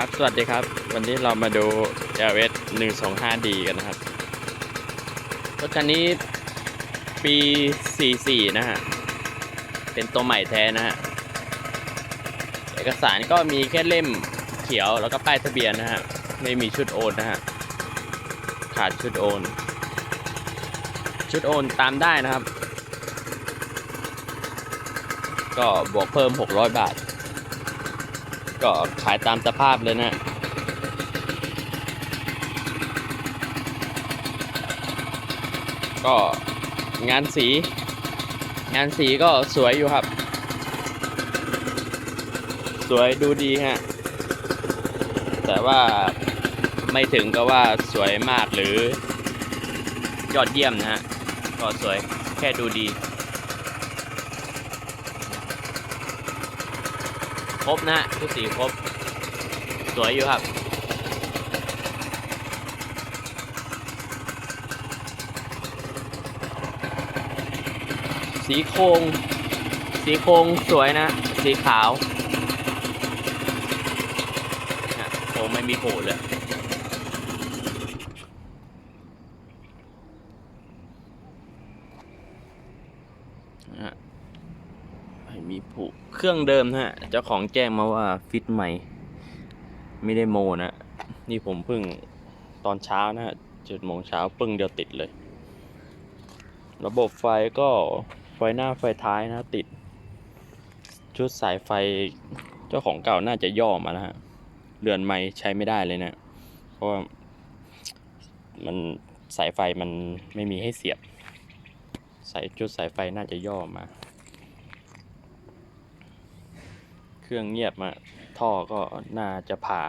ครับ สวัสดีครับ วันนี้เรามาดู LS 125D กันนะครับ รถคันนี้ปี 44 นะฮะ เป็นตัวใหม่แท้นะฮะ เอกสารก็มีแค่เล่มเขียวแล้วก็ป้ายทะเบียนนะฮะ ไม่มีชุดโอนนะฮะ ขาดชุดโอน ชุดโอนตามได้นะครับ ก็บวกเพิ่ม 600 บาท ก็ขายตามสภาพเลยนะก็งานสี งานสีก็สวยอยู่ครับ สวยดูดีฮะ แต่ว่าไม่ถึงก็ว่าสวยมากหรือยอดเยี่ยมนะฮะ ก็สวยแค่ดูดี ครบนะฮะทุกสีครบ สวยอยู่ครับ สีโครงสีโครงสวยนะ สีขาวนะโครงไม่มีโผล่เลยนะฮะ ม่มีผุเครื่องเดิมนะฮะ เจ้าของแจ้งมาว่าฟิตใหม่ ไม่ได้โมนะ นี่ผมเพิ่งตอนเช้านะฮะเจ็ดโมงเช้าปึ้งเดียวติดเลย ระบบไฟก็ไฟหน้าไฟท้ายนะติด ชุดสายไฟเจ้าของเก่าน่าจะย่อมานะฮะ เรือนไม้ใช้ไม่ได้เลยนะ เพราะว่ามันสายไฟมันไม่มีให้เสียบ สายชุดสายไฟน่าจะย่อมา เครื่องเงียบมาท่อก็น่าจะผ่า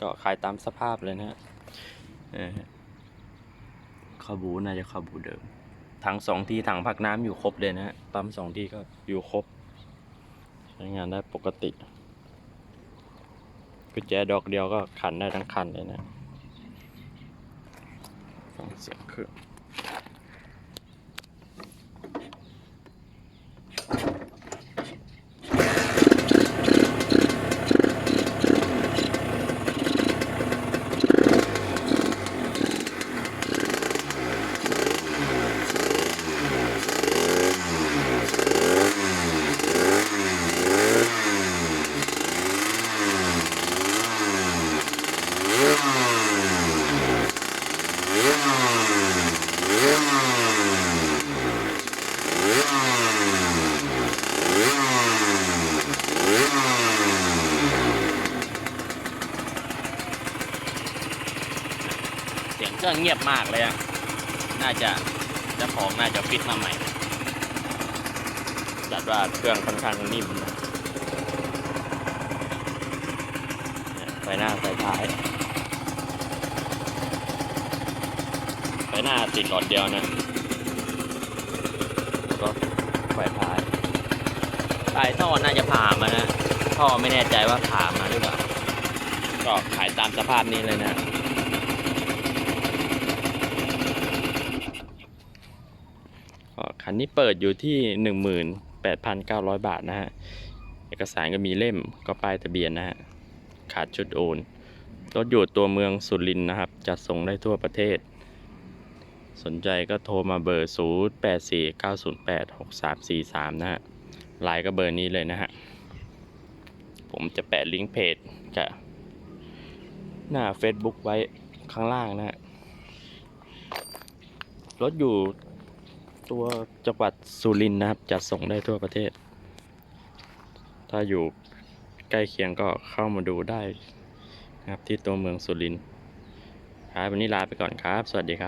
ก็ขายตามสภาพเลยนะฮะเออคาบูน่าจะคาบูเดิม ถังสองที่ถังพักน้ำอยู่ครบเลยนะฮะปั๊มสองที่ก็อยู่ครบ ใช้งานได้ปกติกุญแจดอกเดียวก็ขันได้ทั้งคันเลยนะฟังเสียงเครื่อง เครื่องเงียบมากเลยอะน่าจะเจ้าของน่าจะฟิตมาใหม่จัดว่าเครื่องค่อนข้างนิ่มนะไฟหน้าไฟท้ายไฟหน้าติดหลอดเดียวนะก็ไฟท้ายปลายท่อน่าจะผ่ามานะ ท่อไม่แน่ใจว่าผ่ามาหรือเปล่า ก็ขายตามสภาพนี้เลยนะ ก็ คันนี้เปิดอยู่ที่ 18,900 บาทนะฮะ เอกสารก็มีเล่มก็ป้ายทะเบียนนะฮะ ขาดชุดโอน รถอยู่ตัวเมืองสุรินทร์นะครับ จัดส่งได้ทั่วประเทศ สนใจก็โทรมาเบอร์ 0 8 4 9 0 8 6 3 4 3 นะฮะไลน์ก็เบอร์นี้เลยนะฮะ ผมจะแปะลิงก์เพจกับหน้า Facebook ไว้ข้างล่างนะฮะ รถอยู่ ตัวจังหวัดสุรินทร์นะครับ จัดส่งได้ทั่วประเทศ ถ้าอยู่ใกล้เคียงก็เข้ามาดูได้นะครับที่ตัวเมืองสุรินทร์ครับวันนี้ลาไปก่อนครับ สวัสดีครับ